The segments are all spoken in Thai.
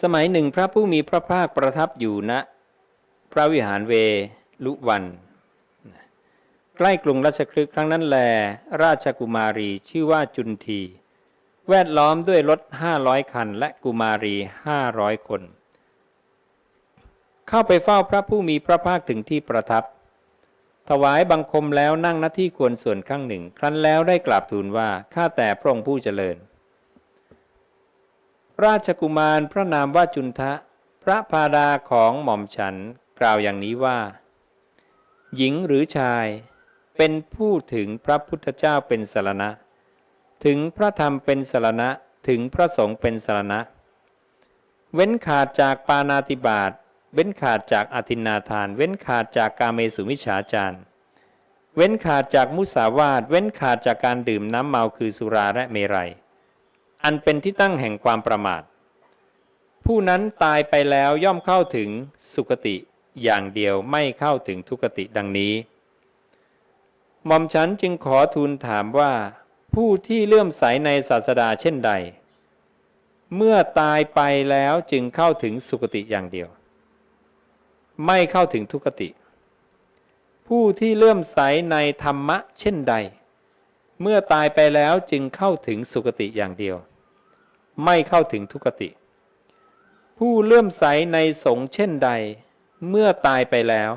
สมัยหนึ่งพระผู้มีพระภาคประทับอยู่ณพระวิหารเวลุวัน ใกล้กรุงราชคลึกครั้งนั้นแล ราชกุมารีชื่อว่าจุนที แวดล้อมด้วยรถห้าร้อยคัน และกุมารีห้าร้อยคน เข้าไปเฝ้าพระผู้มีพระภาคถึงที่ประทับ ถวายบังคมแล้วนั่งหน้าที่ควรส่วนข้างหนึ่ง ครั้นแล้วได้กราบทูลว่า ข้าแต่พระองค์ผู้เจริญ ราชกุมารพระนามว่าจุนทะ พระพาดาของหม่อมฉันกล่าวอย่างนี้ว่า หญิงหรือชาย เป็นผู้ถึงพระพุทธเจ้าเป็นสารณะ ถึงพระธรรมเป็นสารณะ ถึงพระสงฆ์เป็นสารณะ เว้นขาดจากปานาติบาตเว้นขาดจากอธินาทาน เว้นขาดจากกาเมสุมิชฌาจารเว้นขาดจากมุสาวาท เว้นขาดจากการดื่มน้ำเมาคือสุราและเมรัย อันเป็นที่ตั้งแห่งความประมาท ผู้นั้นตายไปแล้วย่อมเข้าถึงสุคติอย่างเดียวไม่เข้าถึงทุกติดังนี้หม่อมฉันจึงขอทูลถามว่าผู้ที่เลื่อมใสในศาสดาเช่นใด เมื่อตายไปแล้วจึงเข้าถึงสุคติอย่างเดียว ไม่เข้าถึงทุกติ ผู้ที่เลื่อมใสในธรรมะเช่นใด เมื่อตายไปแล้วจึงเข้าถึงสุคติอย่างเดียว ไม่เข้าถึงทุกติ ผู้เลื่อมใสในสงฆ์เช่นใด เมื่อตายไปแล้ว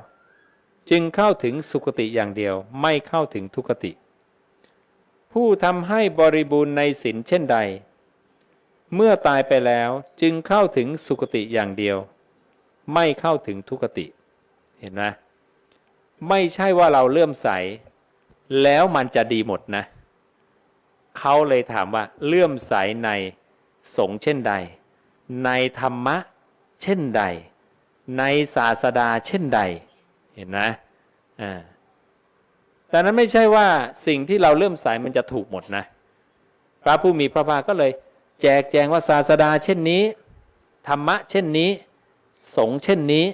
จึงเข้าถึงสุคติอย่างเดียวไม่เข้าถึงทุกติ ผู้ทำให้บริบูรณ์ในศีลเช่นใด เมื่อตายไปแล้วจึงเข้าถึงสุคติอย่างเดียว ไม่เข้าถึงทุกติ เห็นไหมไม่ใช่ว่าเราเลื่อมใส แล้วมันจะดีหมดนะ เขาเลยถามว่าเลื่อมใสใน สงเช่นใด ในธรรมะเช่นใด ในศาสดาเช่นใด เห็นนะอ่าแต่นั้นไม่ใช่ว่าสิ่งที่เราเลื่อมใสมันจะถูกหมดนะ พระผู้มีพระภาคก็เลย แจกแจงว่าศาสดาเช่นนี้ ธรรมะเช่นนี้ สงเช่นนี้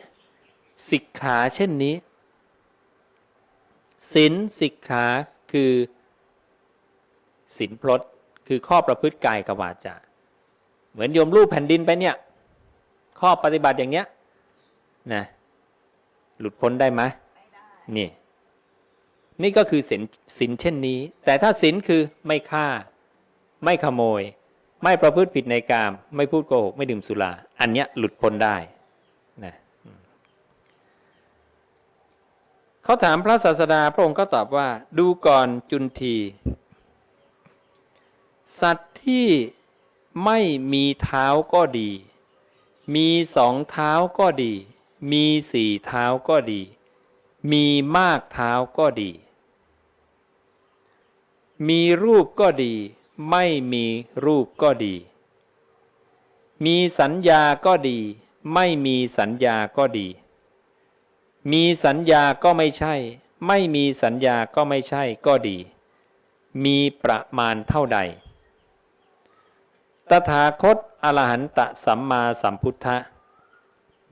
สิกขาเช่นนี้ศีลสิกขาคือศีลพลดคือข้อประพฤติกายกับวาจา เหมือนโยมรูปแผ่นดินไปเนี่ย ข้อปฏิบัติอย่างเนี้ยนะหลุดพ้นได้ไหมนี่ นี่ก็คือศีลศีลเช่นนี้ แต่ถ้าศีลคือไม่ฆ่า ไม่ขโมย ไม่ประพฤติผิดในกาม ไม่พูดโกหก ไม่ดื่มสุรา อันเนี้ยหลุดพ้นได้นะเขาถามพระศาสดาพระองค์ก็ตอบว่า ดูก่อนจุนที สัตว์ที่ ไม่มีเท้าก็ดี มีสองเท้าก็ดี มีสี่เท้าก็ดี มีมากเท้าก็ดี มีรูปก็ดี ไม่มีรูปก็ดี มีสัญญาก็ดี ไม่มีสัญญาก็ดี มีสัญญาก็ไม่ใช่ ไม่มีสัญญาก็ไม่ใช่ก็ดี มีประมาณเท่าใด ตถาคตอรหันตสัมมาสัมพุทธะ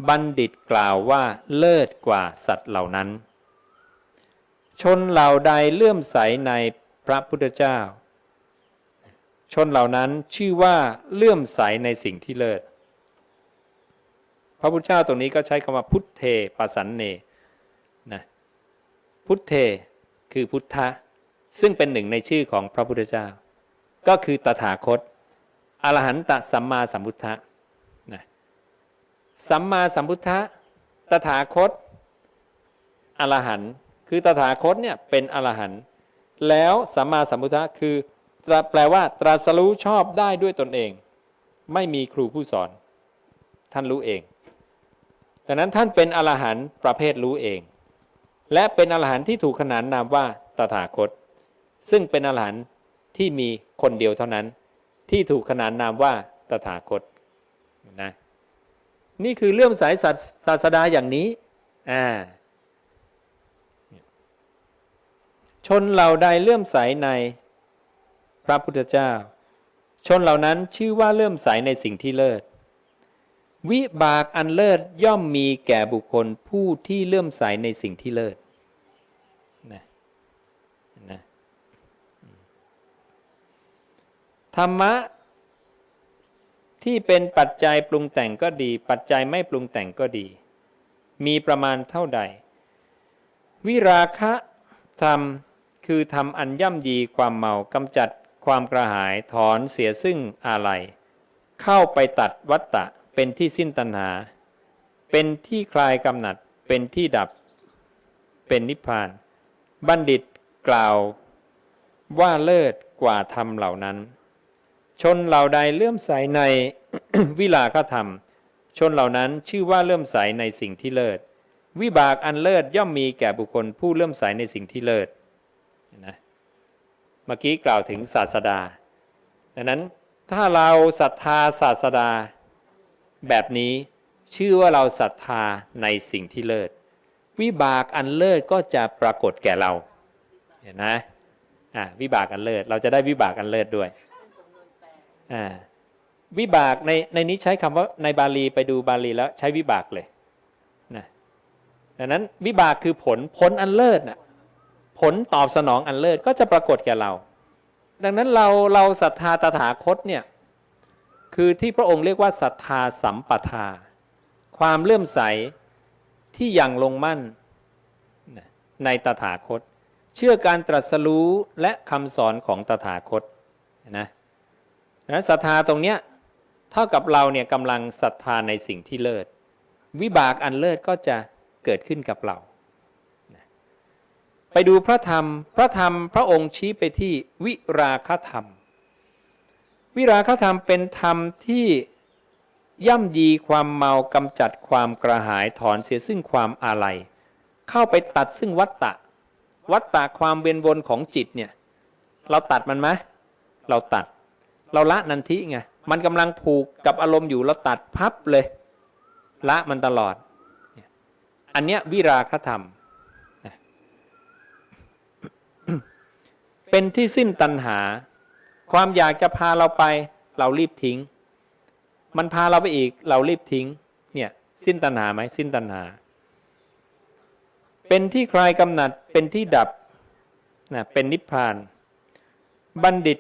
บัณฑิตกล่าวว่าเลิศกว่าสัตว์เหล่านั้น ชนเหล่าใดเลื่อมใสในพระพุทธเจ้า ชนเหล่านั้นชื่อว่าเลื่อมใสในสิ่งที่เลิศ พระพุทธเจ้าตรงนี้ก็ใช้คำว่าพุทเทปสันเนนะพุทเทคือพุทธะซึ่งเป็นหนึ่งในชื่อของพระพุทธเจ้า ก็คือตถาคต อรหันตสัมมาสัมพุทธะนะสัมมาสัมพุทธะตถาคตอรหันต์คือตถาคตเนี่ยเป็นอรหันต์แล้วสัมมาสัมพุทธะคือแปลว่า ตรัสรู้ชอบได้ด้วยตนเอง ไม่มีครูผู้สอน ท่านรู้เองดังนั้นท่านเป็นอรหันต์ประเภทรู้เอง และเป็นอรหันต์ที่ถูกขนานนามว่าตถาคต ซึ่งเป็นอรหันต์ที่มีคนเดียวเท่านั้น ที่ถูกขนานนามว่าตถาคตนะนี่คือเลื่อมสายศาสดาอย่างนี้อ่าชนเหล่าใดเลื่อมใสในพระพุทธเจ้า ชนเหล่านั้นชื่อว่าเลื่อมใสในสิ่งที่เลิศ วิบากอันเลิศย่อมมีแก่บุคคลผู้ที่เลื่อมใสในสิ่งที่เลิศนะนะ ธรรมะที่เป็นปัจจัยปรุงแต่งก็ดี ปัจจัยไม่ปรุงแต่งก็ดี มีประมาณเท่าใด วิราคะธรรมคือทำอันย่ำยีความเมากำจัดความกระหายถอนเสียซึ่งอะไร เข้าไปตัดวัตตะเป็นที่สิ้นตัณหา เป็นที่คลายกำหนัด เป็นที่ดับ เป็นนิพพาน บัณฑิตกล่าวว่าเลิศกว่าธรรมเหล่านั้น ชนเหล่าใดเลื่อมใสในวิลาคธรรม ชนเหล่านั้นชื่อว่าเลื่อมใสในสิ่งที่เลิศ วิบากอันเลิศย่อมมีแก่บุคคลผู้เลื่อมใสในสิ่งที่เลิศนะเมื่อกี้กล่าวถึงศาสดา ดังนั้นถ้าเราศรัทธาศาสดา แบบนี้ชื่อว่าเราศรัทธาในสิ่งที่เลิศ วิบากอันเลิศก็จะปรากฏแก่เรา เห็นนะอ่าวิบากอันเลิศเราจะได้วิบากอันเลิศด้วย วิบากในในนี้ใช้คำว่าในบาลีไปดูบาลีแล้วใช้วิบากเลยนะดังนั้นวิบากคือผลผลอันเลิศนะผลตอบสนองอันเลิศก็จะปรากฏแก่เรา ดังนั้นเราเราศรัทธาตถาคตเนี่ยคือที่พระองค์เรียกว่าศรัทธาสัมปทา ความเลื่อมใสที่ยังลงมั่นในตถาคต เชื่อการตรัสรู้และคำสอนของตถาคตนะ นั้นศรัทธาตรงเนี้ยเท่ากับเราเนี่ยกำลังศรัทธาในสิ่งที่เลิศ วิบากอันเลิศก็จะเกิดขึ้นกับเราไปดูพระธรรม พระธรรมพระองค์ชี้ไปที่วิราคธรรม วิราคธรรมเป็นธรรมที่ย่ำยีความเมากำจัดความกระหายถอนเสียซึ่งความอาลัย เข้าไปตัดซึ่งวัตตะ วัตตะความเวียนวนของจิตเนี่ย เราตัดมันไหมเราตัด เราละนันทิไงมันกำลังผูกกับอารมณ์อยู่เราตัดพับเลย ละมันตลอด อันเนี้ยวิราคธรรม เป็นที่สิ้นตัณหา ความอยากจะพาเราไป เรารีบทิ้ง มันพาเราไปอีก เรารีบทิ้ง เนี่ยสิ้นตัณหาไหมสิ้นตัณหา เป็นที่คลายกำหนัดเป็นที่ดับนะเป็นนิพพาน บัณฑิต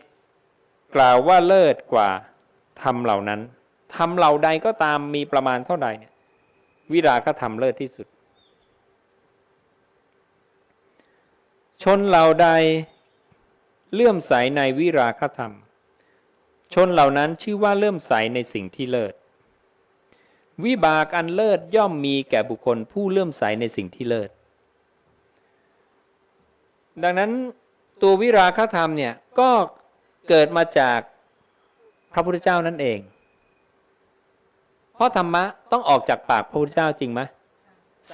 กล่าวว่าเลิศกว่าธรรมเหล่านั้นธรรมเหล่าใดก็ตามมีประมาณเท่าใดเนี่ยวิราคธรรมเลิศที่สุด ชนเหล่าใดเลื่อมใสในวิราคธรรม ชนเหล่านั้นชื่อว่าเลื่อมใสในสิ่งที่เลิศ วิบากอันเลิศย่อมมีแก่บุคคลผู้เลื่อมใสในสิ่งที่เลิศ ดังนั้นตัววิราคธรรมเนี่ยก็ เกิดมาจากพระพุทธเจ้านั่นเอง เพราะธรรมะต้องออกจากปากพระพุทธเจ้าจริงไหม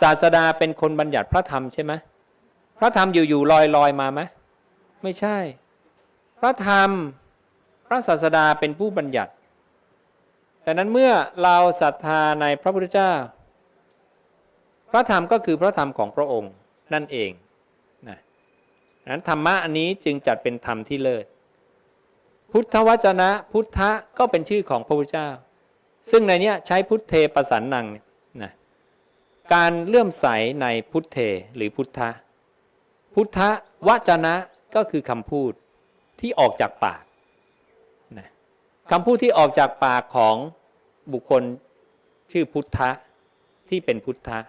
ศาสดาเป็นคนบัญญัติพระธรรมใช่ไหมพระธรรมอยู่ๆลอยลอยๆมาไหมไม่ใช่ พระธรรมพระศาสดาเป็นผู้บัญญัติ แต่นั้นเมื่อเราศรัทธาในพระพุทธเจ้า พระธรรมก็คือพระธรรมของพระองค์นั่นเองนะนั้นธรรมะอันนี้จึงจัดเป็นธรรมที่เลิศ พุทธวจนะ พุทธะก็เป็นชื่อของพระพุทธเจ้า ซึ่งในนี้ใช้พุทเทประสันนังนะการเลื่อมใสในพุทเทหรือพุทธะพุทธวจนะก็คือคำพูดที่ออกจากปากนะคำพูดที่ออกจากปากของบุคคลชื่อพุทธะที่เป็นพุทธะ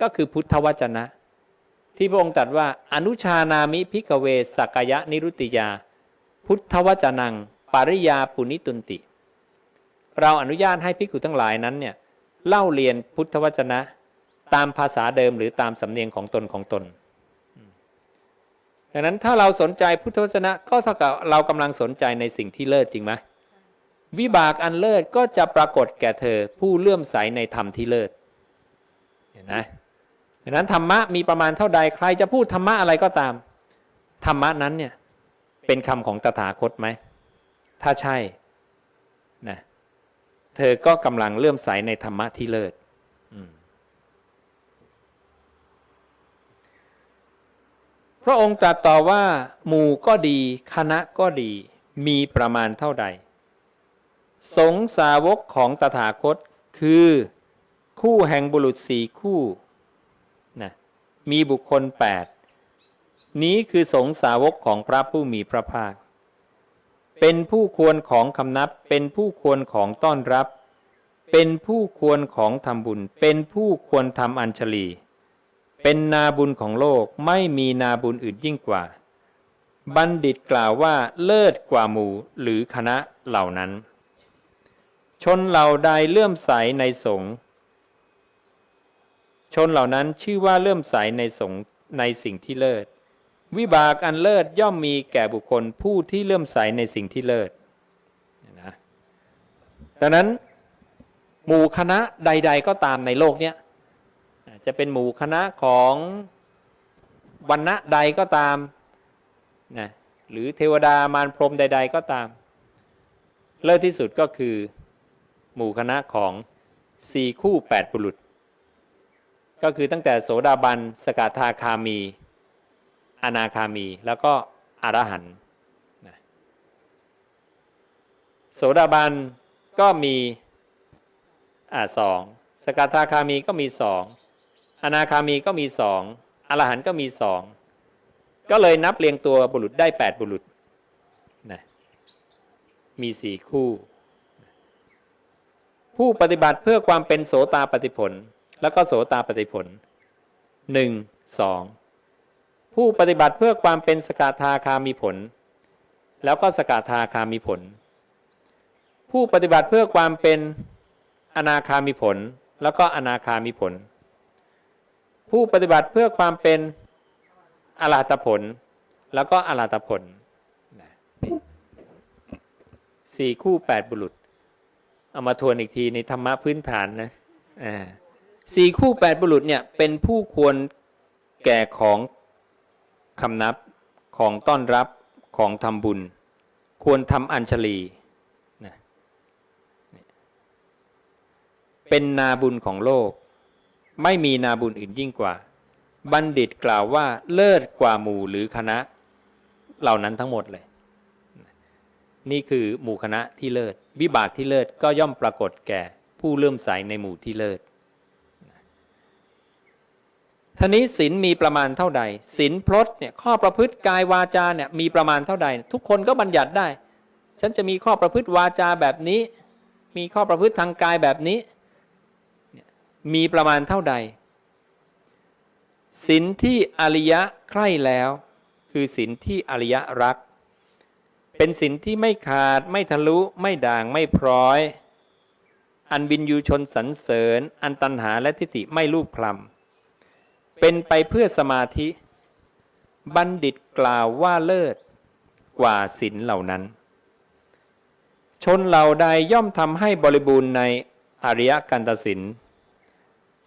ก็คือพุทธวจนะ ที่พระองค์ตรัสว่าอนุชานามิพิกเวสักยะนิรุตติยา พุทธวจนัง ปริยาปุนิตุนติ เราอนุญาตให้ภิกษุทั้งหลายนั้นเนี่ยเล่าเรียนพุทธวจนะ ตามภาษาเดิมหรือตามสำเนียงของตนของตน ดังนั้นถ้าเราสนใจพุทธวจนะก็เท่ากับเรากำลังสนใจในสิ่งที่เลิศจริงไหมวิบากอันเลิศก็จะปรากฏแก่เธอผู้เลื่อมใสในธรรมที่เลิศเห็นไหมดังนั้นธรรมะมีประมาณเท่าใดใครจะพูดธรรมะอะไรก็ตาม ธรรมะนั้นเนี่ย เป็นคำของตถาคตไหม ถ้าใช่นะเธอก็กำลังเลื่อมใสในธรรมะที่เลิศพระองค์ตรัสต่อว่า หมู่ก็ดี คณะก็ดี มีประมาณเท่าใด สงสาวกของตถาคตคือคู่แห่งบุรุษสี่คู่นะมีบุคคล8 นี้คือสงสาวกของพระผู้มีพระภาค เป็นผู้ควรของคำนับ เป็นผู้ควรของต้อนรับ เป็นผู้ควรของทำบุญ เป็นผู้ควรทำอัญชลี เป็นนาบุญของโลกไม่มีนาบุญอื่นยิ่งกว่า บัณฑิตกล่าวว่าเลิศกว่าหมู่หรือคณะเหล่านั้น ชนเหล่าใดเลื่อมใสในสงฆ์ชนเหล่านั้นชื่อว่าเลื่อมใสในสงในสิ่งที่เลิศ วิบากอันเลิศย่อมมีแก่บุคคลผู้ที่เลื่อมใสในสิ่งที่เลิศนะดังนั้นหมู่คณะใด ๆ ก็ตามในโลกเนี้ยจะเป็นหมู่คณะของวันณะใดก็ตามนะหรือเทวดามารพรมใด ๆ ก็ตาม เลิศที่สุดก็คือหมู่คณะของสี่คู่แปดบุรุษ ก็คือตั้งแต่โสดาบัน สกทาคามี อนาคามี แล้วก็อรหันต์โสดาบันก็มีอ่าสองสกทาคามีก็มีสองอนาคามีก็มีสองอรหันต์ก็มีสองก็เลยนับเรียงตัวบุรุษได้ 8 บุรุษนะมีสี่คู่ ผู้ปฏิบัติเพื่อความเป็นโสตาปฏิผล แล้วก็โสตาปฏิผลหนึ่งสอง ผู้ปฏิบัติเพื่อความเป็นสกทาคามีผล แล้วก็สกทาคามีผล ผู้ปฏิบัติเพื่อความเป็นอนาคามีผล แล้วก็อนาคามีผล ผู้ปฏิบัติเพื่อความเป็นอรหัตผล แล้วก็อรหัตผลนี่สี่คู่แปดบุรุษ เอามาทวนอีกทีในธรรมะพื้นฐานนะอ่าสี่คู่แปดบุรุษเนี่ยเป็นผู้ควรแก่ของ คำนับของต้อนรับของทำบุญ ควรทำอัญชลีนะเป็นนาบุญของโลก ไม่มีนาบุญอื่นยิ่งกว่า บัณฑิตกล่าวว่าเลิศกว่าหมู่หรือคณะ เหล่านั้นทั้งหมดเลย นี่คือหมู่คณะที่เลิศ วิบากที่เลิศก็ย่อมปรากฏแก่ผู้เลื่อมใสในหมู่ที่เลิศ ท่านี้ศีลมีประมาณเท่าใดศีลพลดเนี่ยข้อประพฤติกายวาจาเนี่ยมีประมาณเท่าใด ทุกคนก็บัญญัติได้ ฉันจะมีข้อประพฤติวาจาแบบนี้ มีข้อประพฤติทางกายแบบนี้ มีประมาณเท่าใดศีลที่อริยะใคร่แล้ว คือศีลที่อริยะรัก เป็นศีลที่ไม่ขาดไม่ทะลุไม่ด่างไม่พร้อย อันวินยูชนสรรเสริญ อันตันหาและทิฏฐิไม่รูปคลำ เป็นไปเพื่อสมาธิ บัณฑิตกล่าวว่าเลิศกว่าศีลเหล่านั้น ชนเหล่าใดย่อมทำให้บริบูรณ์ในอริยกันตศิน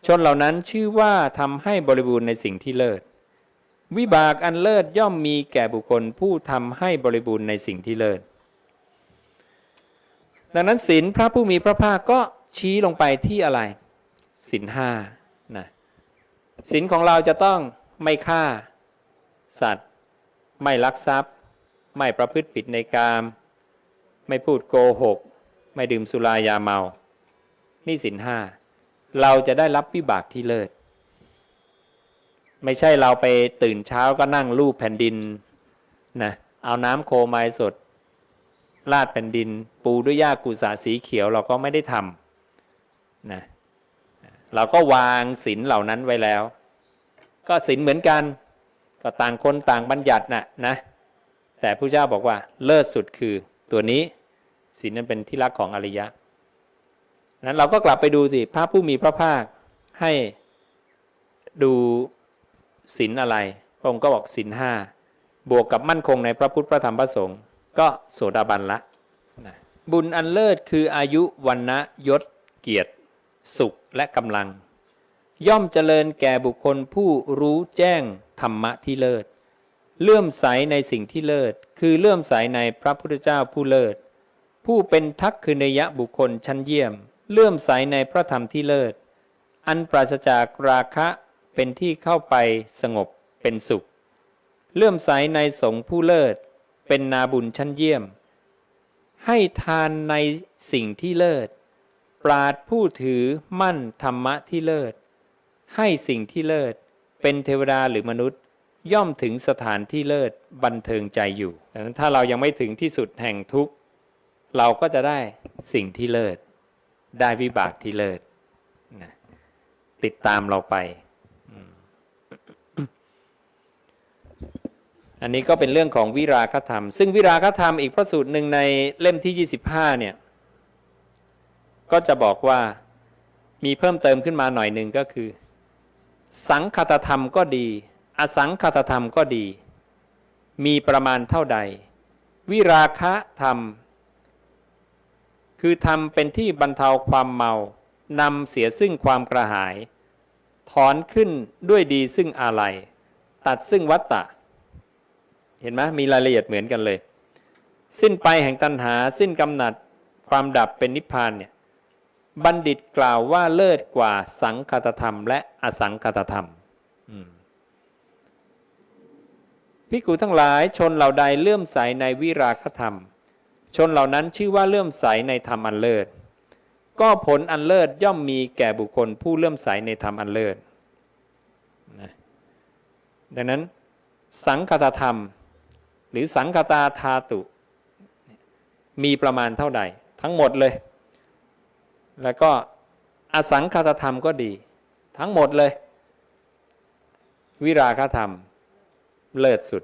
ชนเหล่านั้นชื่อว่าทำให้บริบูรณ์ในสิ่งที่เลิศ วิบากอันเลิศย่อมมีแก่บุคคลผู้ทำให้บริบูรณ์ในสิ่งที่เลิศ ดังนั้นศีลพระผู้มีพระภาคก็ชี้ลงไปที่อะไรศีลห้านะ ศีลของเราจะต้องไม่ฆ่า สัตว์ ไม่ลักทรัพย์ ไม่ประพฤติผิดในกาม ไม่พูดโกหก ไม่ดื่มสุรายาเมา นี่ศีลห้าเราจะได้รับวิบากที่เลิศ ไม่ใช่เราไปตื่นเช้าก็นั่งรูปแผ่นดินนะเอาน้ำโคไมสดลาดแผ่นดิน ปูด้วยหญ้ากุสาสีเขียวเราก็ไม่ได้ทำนะ เราก็วางศีลเหล่านั้นไว้แล้ว ก็ศีลเหมือนกัน ก็ต่างคนต่างบัญญัตินะนะ แต่พระเจ้าบอกว่าเลิศสุดคือตัวนี้ศีลนั้นเป็นที่รักของอริยะ นั้นเราก็กลับไปดูสิพระผู้มีพระภาคให้ดูศีลอะไร พระองค์ก็บอกศีลห้าบวกกับมั่นคงในพระพุทธพระธรรมพระสงฆ์ก็โสดาบันละนะบุญอันเลิศคืออายุวันนะยศเกียรติ สุขและกำลัง ย่อมเจริญแก่บุคคลผู้รู้แจ้งธรรมะที่เลิศ เลื่อมใสในสิ่งที่เลิศ คือเลื่อมใสในพระพุทธเจ้าผู้เลิศ ผู้เป็นทักคือเนยะบุคคลชั้นเยี่ยม เลื่อมใสในพระธรรมที่เลิศ อันปราศจากราคะเป็นที่เข้าไปสงบเป็นสุข เลื่อมใสในสงฆ์ผู้เลิศ เป็นนาบุญชั้นเยี่ยม ให้ทานในสิ่งที่เลิศ ปราดผู้ถือมั่นธรรมะที่เลิศ ให้สิ่งที่เลิศ เป็นเทวดาหรือมนุษย์ ย่อมถึงสถานที่เลิศบันเทิงใจอยู่ดังนั้นถ้าเรายังไม่ถึงที่สุดแห่งทุกข์ เราก็จะได้สิ่งที่เลิศ ได้วิบากที่เลิศนะติดตามเราไป อันนี้ก็เป็นเรื่องของวิราคธรรม ซึ่งวิราคธรรมอีกพระสูตรหนึ่งในเล่มที่ 25 เนี่ย ก็จะบอกว่ามีเพิ่มเติมขึ้นมาหน่อยหนึ่งก็คือ สังคตธรรมก็ดี อสังคตธรรมก็ดี มีประมาณเท่าใด วิราคะธรรม คือทำเป็นที่บรรเทาความเมานำเสียซึ่งความกระหาย ถอนขึ้นด้วยดีซึ่งอาลัย ตัดซึ่งวัตตะ เห็นไหมมีรายละเอียดเหมือนกันเลย สิ้นไปแห่งตัณหา สิ้นกำหนัดความดับเป็นนิพพานเนี่ย บัณฑิตกล่าวว่าเลิศกว่าสังคตธรรม และอสังคตธรรมพิกูทั้งหลายชนเหล่าใดเลื่อมใสในวิราคธรรม ชนเหล่านั้นชื่อว่าเลื่อมใสในธรรมอันเลิศ ก็ผลอันเลิศย่อมมีแก่บุคคลผู้เลื่อมใสในธรรมอันเลิศนะดังนั้น สังคตธรรม หรือสังคตาธาตุ มีประมาณเท่าใด ทั้งหมดเลย แล้วก็อสังคตธรรมก็ดี ทั้งหมดเลย วิราคธรรม เลิศสุด